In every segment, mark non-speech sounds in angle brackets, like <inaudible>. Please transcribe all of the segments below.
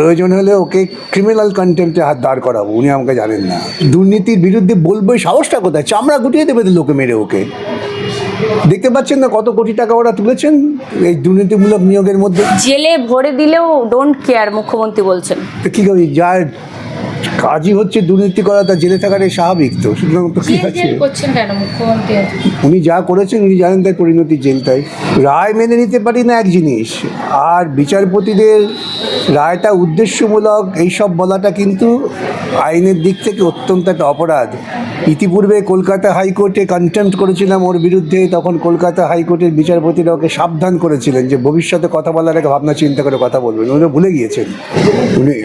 প্রয়োজন হলে ওকে ক্রিমিনাল কন্টেম্পে হাত দাঁড় করাবো উনি আমাকে জানেন না। দুর্নীতির বিরুদ্ধে বলব সাহসটা কোথায়? চামড়া গুটিয়ে দেবে তো লোকে মেরে ওকে। দেখতে পাচ্ছেন না কত কোটি টাকা ওরা তুলেছেন এই দুর্নীতিমূলক নিয়োগের মধ্যে? জেলে ভরে দিলেও ডোন্ট কেয়ার মুখ্যমন্ত্রী বলছেন। কি কী করি? যার কাজই হচ্ছে দুর্নীতি করা তা জেলে থাকাটাই স্বাভাবিক তো। সুতরাং তো কি আছে? উনি যা করেছেন উনি জানেন তার পরিণতি জেল তাই। রায় মেনে নিতে পারি না এক জিনিস আর বিচারপতিদের রায়টা উদ্দেশ্যমূলক এইসব বলাটা কিন্তু আইনের দিক থেকে অত্যন্ত একটা অপরাধ। ইতিপূর্বে কলকাতা হাইকোর্টে কন্টেম্প করেছিলাম ওর বিরুদ্ধে তখন কলকাতা হাইকোর্টের বিচারপতিরা ওকে সাবধান করেছিলেন যে ভবিষ্যতে কথা বলার আগে ভাবনা চিন্তা করে কথা বলবেন। উনি ভুলে গিয়েছেন। উনি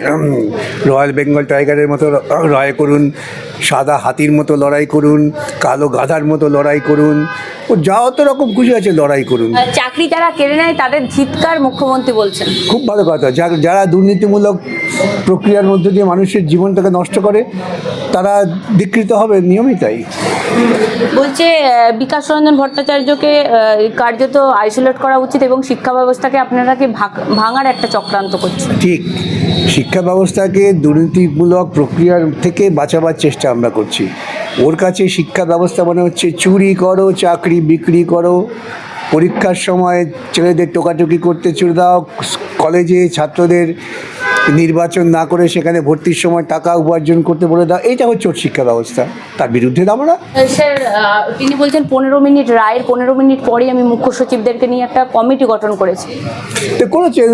রয়্যাল বেঙ্গল টাইগারের মতো লড়াই করুন সাদা হাতির মতো লড়াই করুন কালো গাধার মতো লড়াই করুন ও যা অত রকম খুশি আছে লড়াই করুন। চাকরি যারা কেড়ে নেয় তাদের ধিৎকার মুখ্যমন্ত্রী বলছেন। খুব ভালো কথা। যারা দুর্নীতিমূলক প্রক্রিয়ার মধ্যে দিয়ে মানুষের জীবনটাকে নষ্ট করে তারা বিকৃত হবে নিয়মই তাই বলছে বিকাশ রঞ্জন ভট্টাচার্যকে কার্যত আইসোলেট করা উচিত এবং শিক্ষা ব্যবস্থাকে আপনারা কি ভাঙার একটা চক্রান্ত করছেন? ঠিক। শিক্ষা ব্যবস্থাকে দুর্নীতিমূলক প্রক্রিয়ার থেকে বাঁচাবার চেষ্টা আমরা করছি। ওর কাছে শিক্ষা ব্যবস্থা মানে হচ্ছে চুরি করো চাকরি বিক্রি করো পরীক্ষার সময় ছেলেদের টোকাটুকি করতে চুড়ে দাও কলেজে ছাত্রদের নির্বাচন না করে সেখানে ভর্তির সময় টাকা উপার্জন করতে বলে দাও এটা হচ্ছে ওর শিক্ষা ব্যবস্থা। তার বিরুদ্ধে আমরা স্যার তিনি বলছেন পনেরো মিনিট রায়ের পনেরো মিনিট পরে আমি মুখ্য সচিবদেরকে নিয়ে একটা কমিটি গঠন করেছি। তো করেছেন।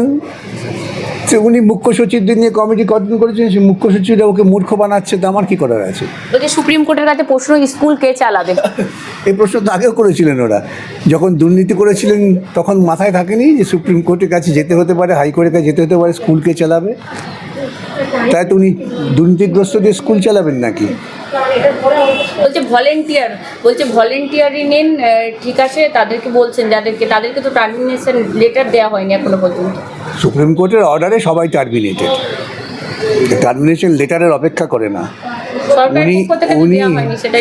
সে উনি মুখ্য সচিবদের নিয়ে কমিটি গঠন করেছেন সে মুখ্য সচিবরা ওকে মূর্খ বানাচ্ছে তো আমার কি করার আছে? বলছে সুপ্রিম কোর্টের কাছে প্রশ্ন স্কুল কে চালাবে? <laughs> এই প্রশ্ন তো আগেও করেছিলেন ওরা। যখন দুর্নীতি করেছিলেন তখন মাথায় থাকেনি যে সুপ্রিম কোর্টের কাছে যেতে হতে পারে হাইকোর্টের কাছে যেতে হতে পারে স্কুল কে চালাবে? তাই তো উনি দুর্নীতিগ্রস্তদের স্কুল চালাবেন নাকি? বলছে ভলেন্টিয়ার বলছে ভলেন্টিয়ারই নেন ঠিক আছে তাদেরকে বলছেন যাদেরকে তাদেরকে তো টার্মিনেশন লেটার দেওয়া হয়নি এখনও পর্যন্ত। সুপ্রিম কোর্টের অর্ডারে সবাই টার্মিনেটেড টার্মিনেশন লেটারের অপেক্ষা করে না। উনি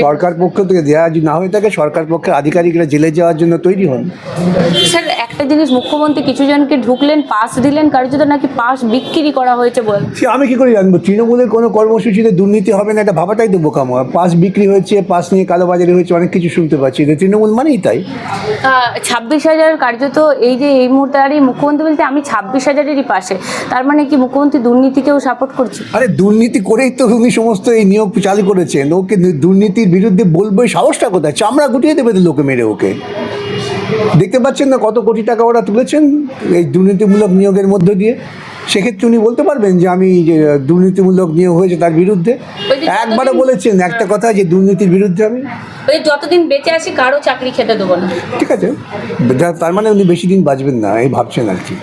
সরকার পক্ষ থেকে দেওয়া যদি না হয়ে থাকে সরকার পক্ষের আধিকারিকরা জেলে যাওয়ার জন্য তৈরি হন। স্যার একটা জিনিস মুখ্যমন্ত্রী কিছু জনকে ঢুকলেন পাস দিলেন কার্যত নাকি পাস বিক্রি করা হয়েছে বল আমি কি করে জানব? তৃণমূলের কোনো কর্মসূচিতে দুর্নীতি হবে না এটা ভাবাটাই তো বোকামো। পাস বিক্রি হয়েছে পাস নিয়ে কালোবাজারি হয়েছে অনেক কিছু শুনতে পাচ্ছি। এটা তৃণমূল মানেই তাই। ছাব্বিশ হাজার কার্যত এই যে এই মুহূর্তে আর এই মুখ্যমন্ত্রী বলতে আমি ছাব্বিশ হাজারেরই পাশে। তার মানে কি মুখ্যমন্ত্রী দুর্নীতিকেও সাপোর্ট করছে? আরে দুর্নীতি করেই তো উনি সমস্ত এই নিয়োগ চালু করেছেন ওকে দুর্নীতির বিরুদ্ধে বলব সাহসটা কোথায়? চামড়া গুটিয়ে দেবে লোকে মেরে ওকে। দেখতে পাচ্ছেন না কত কোটি টাকা ওরা তুলেছেন এই দুর্নীতিমূলক নিয়োগের মধ্য দিয়ে। সেক্ষেত্রে উনি বলতে পারবেন যে আমি যে দুর্নীতিমূলক নিয়োগ হয়েছে তার বিরুদ্ধে। একবারও বলেছেন একটা কথা যে দুর্নীতির বিরুদ্ধে আমি। ওই যতদিন বেঁচে আছি কারও চাকরি খেতে দেবো না। ঠিক আছে। তার মানে উনি বেশি দিন বাঁচবেন না এই ভাবছেন আর কি।